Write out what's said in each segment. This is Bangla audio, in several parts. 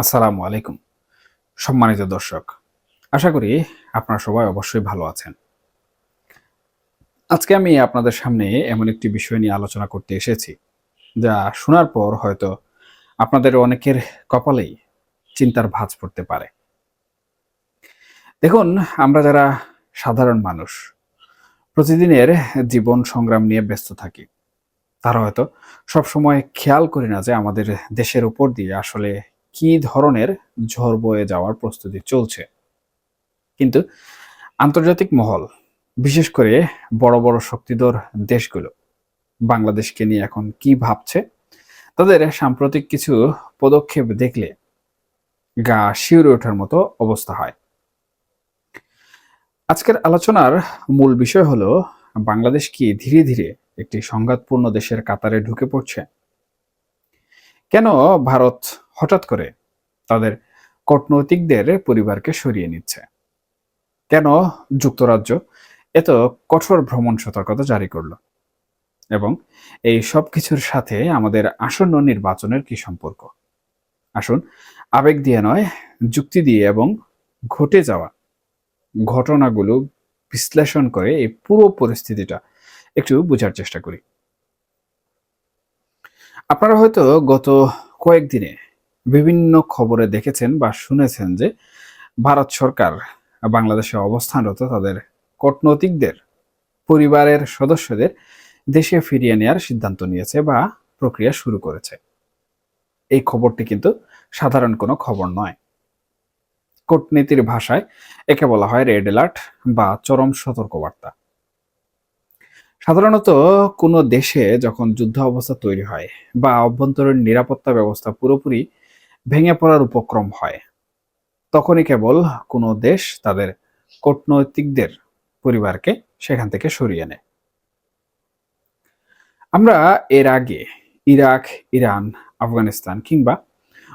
আসসালামু আলাইকুম। সম্মানিত দর্শক, আশা করি আপনারা সবাই অবশ্যই ভালো আছেন। আজকে আমি আপনাদের সামনে এমন একটি বিষয় নিয়ে আলোচনা করতে এসেছি, যা শোনার পর হয়তো আপনাদের অনেকের কপালেই চিন্তার ভাঁজ পড়তে পারে। দেখুন, আমরা যারা সাধারণ মানুষ, প্রতিদিনের জীবন সংগ্রাম নিয়ে ব্যস্ত থাকি, তারা হয়তো সবসময় খেয়াল করি না যে আমাদের দেশের উপর দিয়ে আসলে কি ধরনের ঝড় বয়ে যাওয়ার প্রস্তুতি চলছে? কিন্তু আন্তর্জাতিক মহল, বিশেষ করে বড় বড় শক্তিধর দেশগুলো, বাংলাদেশকে নিয়ে এখন কি ভাবছে? তাদের সাম্প্রতিক কিছু পদক্ষেপ দেখলে গা শিউরে ওঠার মতো অবস্থা হয়। আজকের আলোচনার মূল বিষয় হলো, বাংলাদেশ কি ধীরে ধীরে একটি সংঘাতপূর্ণ দেশের কাতারে ঢুকে পড়ছে? কেন ভারত হঠাৎ করে তাদের কূটনৈতিকদের পরিবারকে সরিয়ে নিচ্ছে। কেন যুক্তরাজ্য এত কঠোর ভ্রমণ সতর্কতা জারি করল? এবং এই সব কিছুর সাথে আমাদের আসন্ন নির্বাচনের কি সম্পর্ক? আসুন আবেগ দিয়ে নয়, যুক্তি দিয়ে এবং ঘটে যাওয়া ঘটনাগুলো বিশ্লেষণ করে এই পুরো পরিস্থিতিটা একটু বোঝার চেষ্টা করি। আপনারা হয়তো গত কয়েকদিনে বিভিন্ন খবরে দেখেছেন বা শুনেছেন যে ভারত সরকার বাংলাদেশে অবস্থানরত তাদের কূটনৈতিকদের, পরিবারের সদস্যদের দেশে ফিরিয়ে নেওয়ার সিদ্ধান্ত নিয়েছে বা প্রক্রিয়া শুরু করেছে। এই খবরটি কিন্তু সাধারণ কোনো খবর নয়। কূটনীতির ভাষায় একে বলা হয় রেড অ্যালার্ট বা চরম সতর্কবার্তা। সাধারণত কোনো দেশে যখন যুদ্ধ অবস্থা তৈরি হয় বা অভ্যন্তরীণ নিরাপত্তা ব্যবস্থা পুরোপুরি ভেঙে পড়ার উপক্রম হয়। তখনই কেবল কোনো দেশ তাদের কূটনৈতিকদের পরিবারকে সেখান থেকে সরিয়ে নেয়। আমরা এর আগে ইরাক, ইরান, আফগানিস্তান কিংবা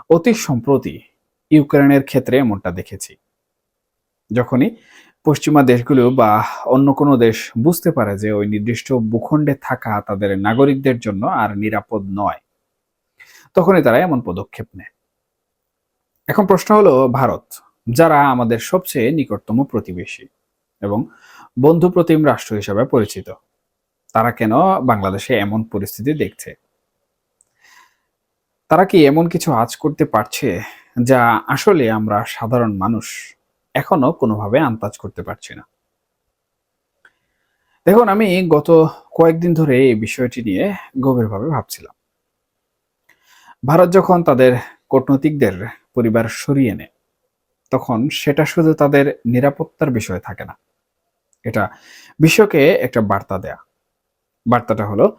অতি সম্প্রতি ইউক্রেনের ক্ষেত্রে এমনটা দেখেছি। যখনই পশ্চিমা দেশগুলো বা অন্য কোনো দেশ বুঝতে পারে যে ওই নির্দিষ্ট ভূখণ্ডে থাকা তাদের নাগরিকদের জন্য আর নিরাপদ নয়, তখনই তারা এমন পদক্ষেপ নেয়। এখন প্রশ্ন হলো ভারত, যারা আমাদের সবচেয়ে নিকটতম প্রতিবেশী এবং বন্ধু প্রতিম রাষ্ট্র হিসেবে পরিচিত, তারা কেন বাংলাদেশে এমন পরিস্থিতি দেখছে? তারা কি এমন কিছু আজ করতে পারছে যা আসলে আমরা সাধারণ মানুষ এখনও কোনোভাবে আন্দাজ করতে পারছি না? দেখুন, আমি গত কয়েকদিন ধরে এই বিষয়টি নিয়ে গভীরভাবে ভাবছিলাম। ভারত যখন তাদের কূটনৈতিকদের পরিবার সরিয়ে নেয়। তখন সেটা শুধু তাদের নিরাপত্তার বিষয় থাকে না। এটা বিশ্বকে একটা বার্তা দেয়া। বার্তাটা হলো,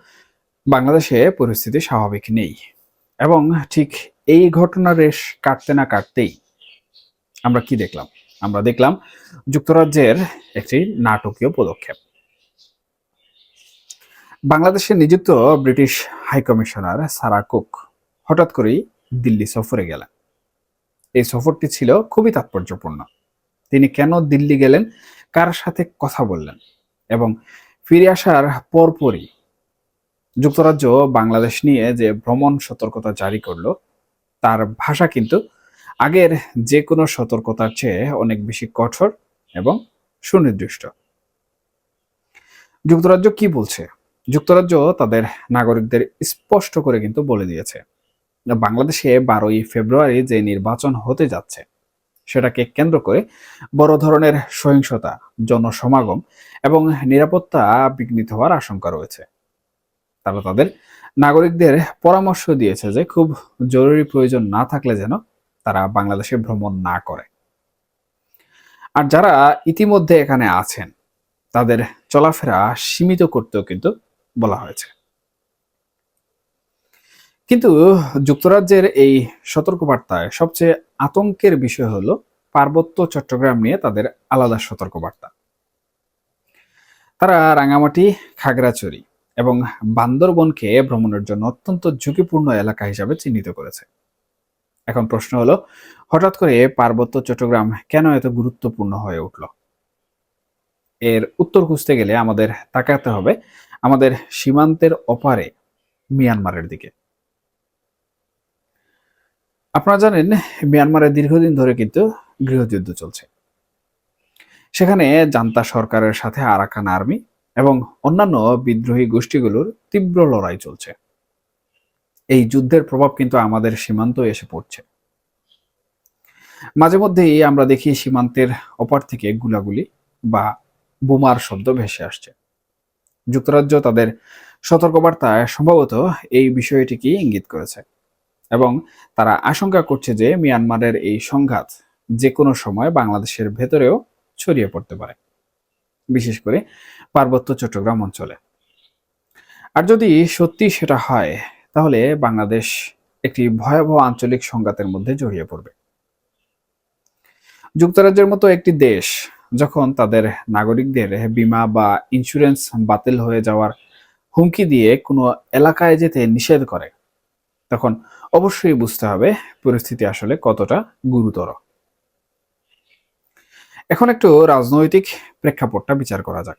বাংলাদেশে পরিস্থিতি স্বাভাবিক নেই এবং ঠিক এই ঘটনার রেশ কাটতে না কাটতেই আমরা কি দেখলাম? আমরা দেখলাম যুক্তরাজ্যের একটি নাটকীয় পদক্ষেপ। বাংলাদেশে নিযুক্ত ব্রিটিশ হাইকমিশনার সারা কুক হঠাৎ করেই দিল্লি সফরে গেলেন। এই সফরটি ছিল খুবই তাৎপর্যপূর্ণ। তিনি কেন দিল্লি গেলেন, কার সাথে কথা বললেন এবং ফিরে আসার পরপরই যুক্তরাজ্য বাংলাদেশ নিয়ে যে ভ্রমণ সতর্কতা জারি করল, তার ভাষা কিন্তু আগের যে কোনো সতর্কতার চেয়ে অনেক বেশি কঠোর এবং সুনির্দিষ্ট। যুক্তরাজ্য কি বলছে? যুক্তরাজ্য তাদের নাগরিকদের স্পষ্ট করে কিন্তু বলে দিয়েছে। বাংলাদেশে বারোই ফেব্রুয়ারি যে নির্বাচন হতে যাচ্ছে, সেটাকে কেন্দ্র করে বড় ধরনের সহিংসতা, জনসমাগম এবং নিরাপত্তা বিঘ্নিত হওয়ার আশঙ্কা রয়েছে। তারা তাদের নাগরিকদের পরামর্শ দিয়েছে যে খুব জরুরি প্রয়োজন না থাকলে যেন তারা বাংলাদেশে ভ্রমণ না করে। আর যারা ইতিমধ্যে এখানে আছেন, তাদের চলাফেরা সীমিত করতেও কিন্তু বলা হয়েছে। কিন্তু যুক্তরাজ্যের এই সতর্কবার্তায় সবচেয়ে আতঙ্কের বিষয় হলো পার্বত্য চট্টগ্রাম নিয়ে তাদের আলাদা সতর্কবার্তা। তারা রাঙামাটি, খাগড়াছড়ি এবং বান্দরবনকে ভ্রমণের জন্য অত্যন্ত ঝুঁকিপূর্ণ এলাকা হিসাবে চিহ্নিত করেছে। এখন প্রশ্ন হলো, হঠাৎ করে পার্বত্য চট্টগ্রাম কেন এত গুরুত্বপূর্ণ হয়ে উঠল? এর উত্তর খুঁজতে গেলে আমাদের তাকাতে হবে আমাদের সীমান্তের অপারে মিয়ানমারের দিকে। আপনারা জানেন, মিয়ানমারে দীর্ঘদিন ধরে কিন্তু গৃহযুদ্ধ চলছে। সেখানে জান্তা সরকারের সাথে আরাকান আর্মি এবং অন্যান্য বিদ্রোহী গোষ্ঠীগুলোর তীব্র লড়াই চলছে। এই যুদ্ধের প্রভাব কিন্তু আমাদের সীমান্ত এসে পড়ছে। মাঝে মধ্যেই আমরা দেখি সীমান্তের অপার থেকে গুলাগুলি বা বোমার শব্দ ভেসে আসছে। যুক্তরাজ্য তাদের সতর্কবার্তায় সম্ভবত এই বিষয়টিকে ইঙ্গিত করেছে। এবং তারা আশঙ্কা করছে যে মিয়ানমারের এই সংঘাত যে কোনো সময় বাংলাদেশের ভেতরেও ছড়িয়ে পড়তে পারে, বিশেষ করে পার্বত্য চট্টগ্রাম অঞ্চলে। আর যদি সত্যি সেটা হয়, তাহলে বাংলাদেশ একটি ভয়াবহ আঞ্চলিক সংঘাতের মধ্যে জড়িয়ে পড়বে। যুক্তরাজ্যের মতো একটি দেশ যখন তাদের নাগরিকদের বিমা বা ইন্স্যুরেন্স বাতিল হয়ে যাওয়ার হুমকি দিয়ে কোনো এলাকায় যেতে নিষেধ করে, তখন অবশ্যই বুঝতে হবে পরিস্থিতি আসলে কতটা গুরুতর। এখন একটু রাজনৈতিক প্রেক্ষাপটটা বিচার করা যাক।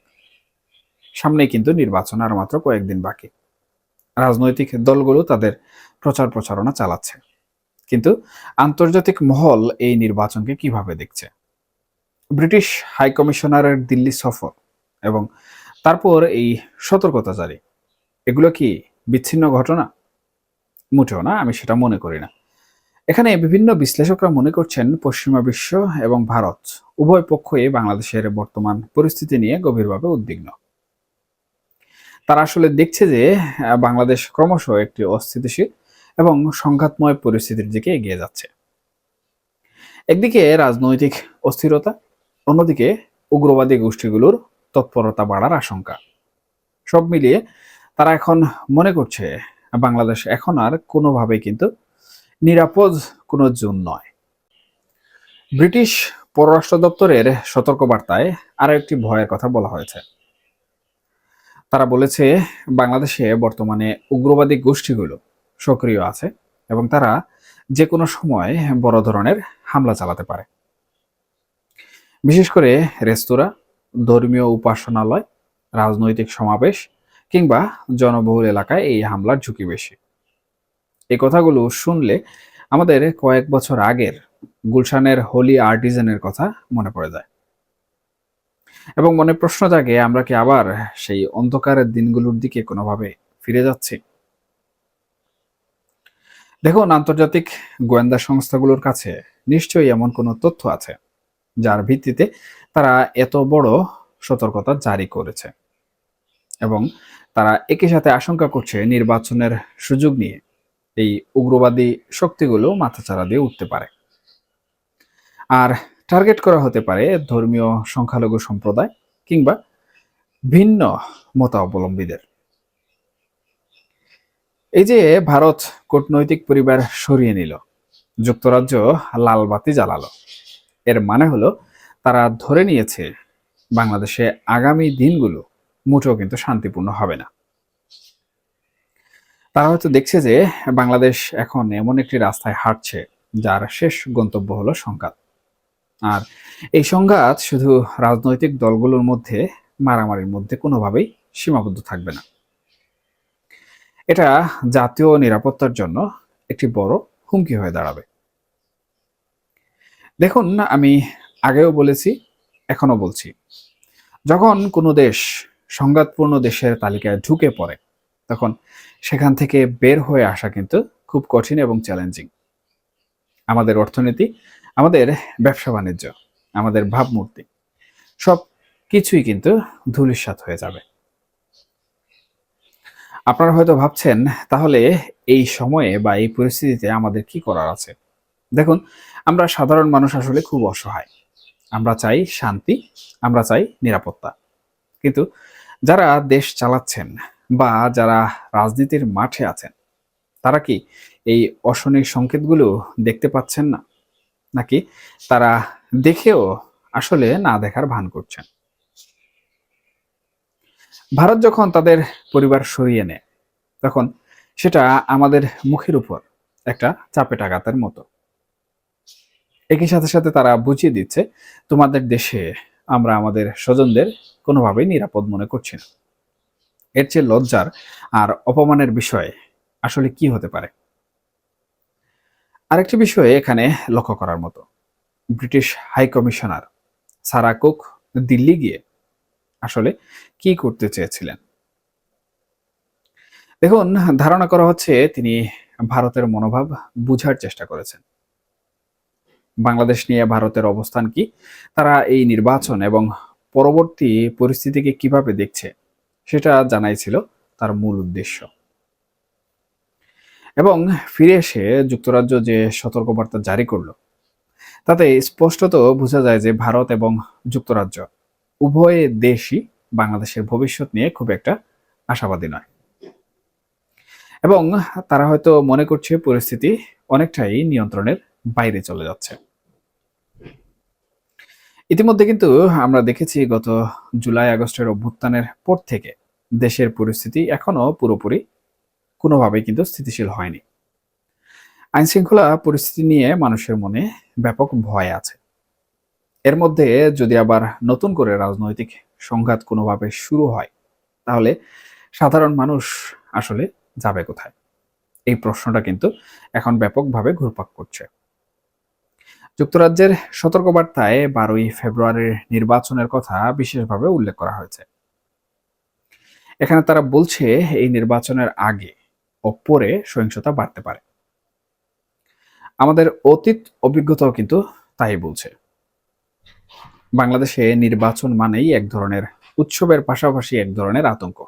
সামনে কিন্তু নির্বাচন, আর মাত্র কয়েকদিন বাকি। রাজনৈতিক দলগুলো তাদের প্রচার প্রচারণা চালাচ্ছে। কিন্তু আন্তর্জাতিক মহল এই নির্বাচনকে কীভাবে দেখছে? ব্রিটিশ হাই কমিশনারের দিল্লি সফর এবং তারপর এই সতর্কতা জারি। এগুলো কি বিচ্ছিন্ন ঘটনা? মোটেও না, আমি সেটা মনে করি না। এখানে বিভিন্ন বিশ্লেষকরা মনে করছেন পশ্চিমা বিশ্ব এবং ভারত উভয় পক্ষই বাংলাদেশের বর্তমান পরিস্থিতি নিয়ে গভীরভাবে উদ্বিগ্ন। তারা আসলে দেখছে যে বাংলাদেশ ক্রমশ একটি অস্থিতিশীল এবং সংঘাতময় পরিস্থিতির দিকে এগিয়ে যাচ্ছে। একদিকে রাজনৈতিক অস্থিরতা, অন্যদিকে উগ্রবাদী গোষ্ঠীগুলোর তৎপরতা বাড়ার আশঙ্কা। সব মিলিয়ে তারা এখন মনে করছে বাংলাদেশ এখন আর কোনোভাবে কিন্তু নিরাপদ কোনো জোন নয়। ব্রিটিশ পররাষ্ট্র দপ্তরের সতর্কবার্তায় আরও একটি ভয়ের কথা বলা হয়েছে। তারা বলেছে, বাংলাদেশে বর্তমানে উগ্রবাদী গোষ্ঠীগুলো সক্রিয় আছে এবং তারা যে কোনো সময় বড় ধরনের হামলা চালাতে পারে। বিশেষ করে রেস্তোরাঁ, ধর্মীয় উপাসনালয়, রাজনৈতিক সমাবেশ কিংবা জনবহুল এলাকায় এই হামলার ঝুঁকি বেশি। এই কথাগুলো শুনলে আমাদের কয়েক বছর আগের গুলশানের হোলি আর্টিজানের কথা মনে পড়ে যায়। এবং মনে প্রশ্ন জাগে, আমরা কি আবার সেই অন্ধকারের দিনগুলোর দিকে কোনোভাবে ফিরে যাচ্ছি? দেখুন, আন্তর্জাতিক গোয়েন্দা সংস্থাগুলোর কাছে নিশ্চয়ই এমন কোনো তথ্য আছে, যার ভিত্তিতে তারা এত বড় সতর্কতা জারি করেছে। এবং তারা একই সাথে আশঙ্কা করছে নির্বাচনের সুযোগ নিয়ে। এই উগ্রবাদী শক্তিগুলো মাথাচাড়া দিয়ে উঠতে পারে। আর টার্গেট করা হতে পারে ধর্মীয় সংখ্যালঘু সম্প্রদায় কিংবা ভিন্ন মতাবলম্বীদের। এই যে ভারত কূটনৈতিক পরিবার সরিয়ে নিল, যুক্তরাজ্য লাল বাতি জ্বালালো। এর মানে হলো তারা ধরে নিয়েছে বাংলাদেশে আগামী দিনগুলো মুঠেও কিন্তু শান্তিপূর্ণ হবে না। তারা হয়তো দেখছে যে বাংলাদেশ এখন এমন একটি রাস্তায় হাঁটছে, যার শেষ গন্তব্য হলো সংঘাত। আর এই সংঘাত শুধু রাজনৈতিক দলগুলোর মধ্যে, মারামারির মধ্যে কোনোভাবেই সীমাবদ্ধ থাকবে না। এটা জাতীয় নিরাপত্তার জন্য একটি বড় হুমকি হয়ে দাঁড়াবে। দেখুন, আমি আগেও বলেছি এখনও বলছি, যখন কোনো দেশ সংঘাতপূর্ণ দেশের তালিকায় ঢুকে পড়ে। তখন সেখান থেকে বের হয়ে আসা কিন্তু খুব কঠিন এবং চ্যালেঞ্জিং আমাদের অর্থনীতি, আমাদের ব্যবসা বাণিজ্য, আমাদের ভাবমূর্তি, সব কিছুই কিন্তু ধুলিস্বাত হয়ে যাবে। আপনারা হয়তো ভাবছেন, তাহলে এই সময়ে বা এই পরিস্থিতিতে আমাদের কি করার আছে? দেখুন, আমরা সাধারণ মানুষ আসলে খুব অসহায়। আমরা চাই শান্তি, আমরা চাই নিরাপত্তা। কিন্তু যারা দেশ চালাচ্ছেন বা যারা রাজনীতির মাঠে আছেন, তারা কি এই অশনিক সংকেতগুলো দেখতে পাচ্ছেন না? নাকি তারা দেখেও আসলে না দেখার ভান করছেন? ভারত যখন তাদের পরিবার সরিয়ে নেয়, তখন সেটা আমাদের মুখের উপর একটা চাপে টাকাতের মতো। একই সাথে সাথে তারা বুঝিয়ে দিচ্ছে, তোমাদের দেশে আমরা আমাদের স্বজনদের কোনোভাবেই নিরাপদ মনে করছি না। এর চেয়ে লজ্জার আর অপমানের বিষয়ে আসলে কি হতে পারে? আরেকটি বিষয়ে এখানে লক্ষ্য করার মতো। British high commissioner Sarah Cook Delhi গিয়ে আসলে কি করতে চেয়েছিলেন? দেখুন, ধারণা করা হচ্ছে তিনি ভারতের মনোভাব বুঝার চেষ্টা করেছেন। বাংলাদেশ নিয়ে ভারতের অবস্থান কি? তারা এই নির্বাচন এবং পরবর্তী পরিস্থিতিকে কীভাবে দেখছে সেটা জানাই ছিল তার মূল উদ্দেশ্য। এবং ফিরে এসে যুক্তরাজ্য যে সতর্কবার্তা জারি করল, তাতে স্পষ্টত বোঝা যায় যে ভারত এবং যুক্তরাজ্য উভয় দেশই বাংলাদেশের ভবিষ্যৎ নিয়ে খুব একটা আশাবাদী নয়। এবং তারা হয়তো মনে করছে পরিস্থিতি অনেকটাই নিয়ন্ত্রণের বাইরে চলে যাচ্ছে। ইতিমধ্যে কিন্তু আমরা দেখেছি গত জুলাই, আগস্টের অভ্যুত্থানের পর থেকে দেশের পরিস্থিতি এখনও পুরোপুরি কোনোভাবেই কিন্তু স্থিতিশীল হয়নি। আইনশৃঙ্খলা পরিস্থিতি নিয়ে মানুষের মনে ব্যাপক ভয় আছে। এর মধ্যে যদি আবার নতুন করে রাজনৈতিক সংঘাত কোনোভাবে শুরু হয়, তাহলে সাধারণ মানুষ আসলে যাবে কোথায়? এই প্রশ্নটা কিন্তু এখন ব্যাপকভাবে ঘুরপাক করছে। যুক্তরাজ্যের সতর্কবার্তায় বারোই ফেব্রুয়ারির নির্বাচনের কথা বিশেষভাবে উল্লেখ করা হয়েছে। এখানে তারা বলছে, এই নির্বাচনের আগে ও পরে সহিংসতা বাড়তে পারে। আমাদের অতীত অভিজ্ঞতাও কিন্তু তাই বলছে। বাংলাদেশে নির্বাচন মানেই এক ধরনের উৎসবের পাশাপাশি এক ধরনের আতঙ্ক।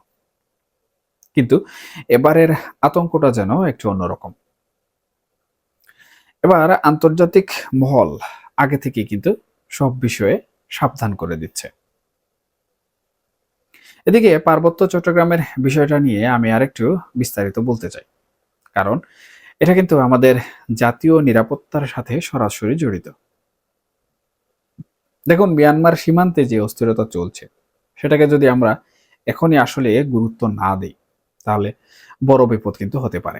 কিন্তু এবারের আতঙ্কটা যেন একটু অন্যরকম। এবার আন্তর্জাতিক মহল আগে থেকে কিন্তু সব বিষয়ে সাবধান করে দিচ্ছে। এদিকে পার্বত্য চট্টগ্রামের বিষয়টা নিয়ে আমি আরেকটু বিস্তারিত বলতে চাই। কারণ এটা কিন্তু আমাদের জাতীয় নিরাপত্তার সাথে সরাসরি জড়িত। দেখুন, মিয়ানমার সীমান্তে যে অস্থিরতা চলছে, সেটাকে যদি আমরা এখনই আসলে গুরুত্ব না দিই, তাহলে বড় বিপদ কিন্তু হতে পারে।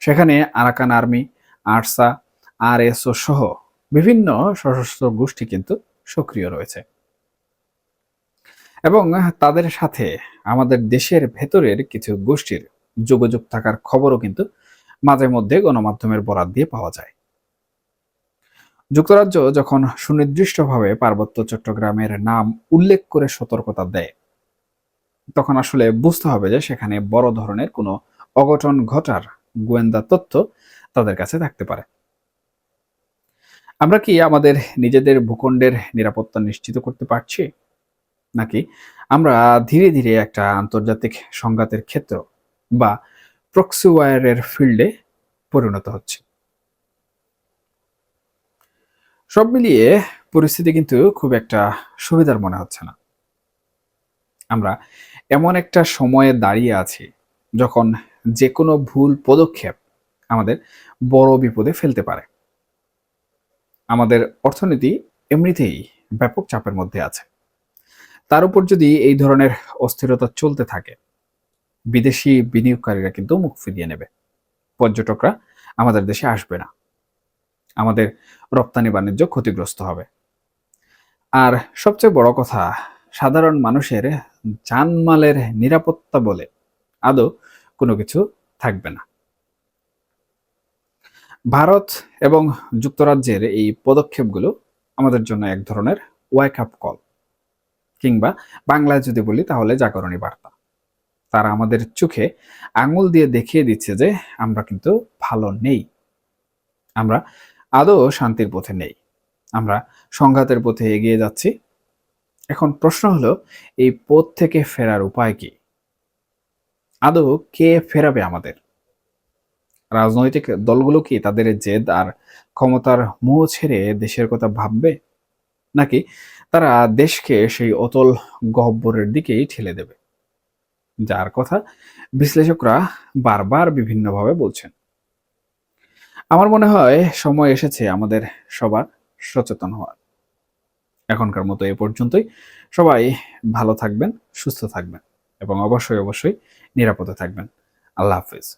সেখানে আরাকান আর্মি আরসা আর এসও সহ বিভিন্ন সশস্ত্র গোষ্ঠী কিন্তু সক্রিয় রয়েছে। এবং তাদের সাথে আমাদের দেশের ভেতরের কিছু গোষ্ঠীর যোগাযোগ থাকার খবরও কিন্তু মাঝে মধ্যে গণমাধ্যমের বরাত দিয়ে পাওয়া যায়। যুক্তরাজ্য যখন সুনির্দিষ্টভাবে পার্বত্য চট্টগ্রামের নাম উল্লেখ করে সতর্কতা দেয়, তখন আসলে বুঝতে হবে যে সেখানে বড় ধরনের কোনো অঘটন ঘটার গোয়েন্দা তথ্য তাদের কাছে থাকতে পারে। আমরা কি আমাদের নিজেদের ভূখণ্ডের নিরাপত্তা নিশ্চিত করতে পারছি? নাকি আমরা ধীরে ধীরে একটা আন্তর্জাতিক সংঘাতের ক্ষেত্র বা প্রক্সিওয়ারের ফিল্ডে পরিণত হচ্ছে? সব মিলিয়ে পরিস্থিতি কিন্তু খুব একটা সুবিধার মনে হচ্ছে না। আমরা এমন একটা সময়ে দাঁড়িয়ে আছি যখন যে কোনো ভুল পদক্ষেপ আমাদের বড় বিপদে ফেলতে পারে। আমাদের অর্থনীতি এমনিতেই ব্যাপক চাপের মধ্যে আছে। তার উপর যদি এই ধরনের অস্থিরতা চলতে থাকে, বিদেশি বিনিয়োগকারীরা কিন্তু মুখ ফিরিয়ে নেবে। পর্যটকরা আমাদের দেশে আসবে না। আমাদের রপ্তানি বাণিজ্য ক্ষতিগ্রস্ত হবে। আর সবচেয়ে বড় কথা, সাধারণ মানুষের জানমালের নিরাপত্তা বলে আদৌ কোনো কিছু থাকবে না। ভারত এবং যুক্তরাজ্যের এই পদক্ষেপগুলো আমাদের জন্য এক ধরনের ওয়াক আপ কল কিংবা বাংলায় যদি বলি তাহলে জাগরণী বার্তা। তারা আমাদের চোখে আঙুল দিয়ে দেখিয়ে দিচ্ছে যে আমরা কিন্তু ভালো নেই। আমরা আদৌ শান্তির পথে নেই। আমরা সংঘাতের পথে এগিয়ে যাচ্ছি। এখন প্রশ্ন হলো, এই পথ থেকে ফেরার উপায় কি? আদৌ কে ফেরাবে আমাদের? রাজনৈতিক দলগুলো কি তাদের জেদ আর ক্ষমতার মোহ ছেড়ে দেশের কথা ভাববে? নাকি তারা দেশকে সেই অতল গহ্বরের দিকেই ঠেলে দেবে? যার কথা বিশ্লেষকরা বারবার বিভিন্নভাবে বলছেন। আমার মনে হয় সময় এসেছে আমাদের সবার সচেতন হওয়ার। এখনকার মতো এ পর্যন্তই। সবাই ভালো থাকবেন, সুস্থ থাকবেন এবং অবশ্যই অবশ্যই নিরাপদে থাকবেন। আল্লাহ হাফিজ।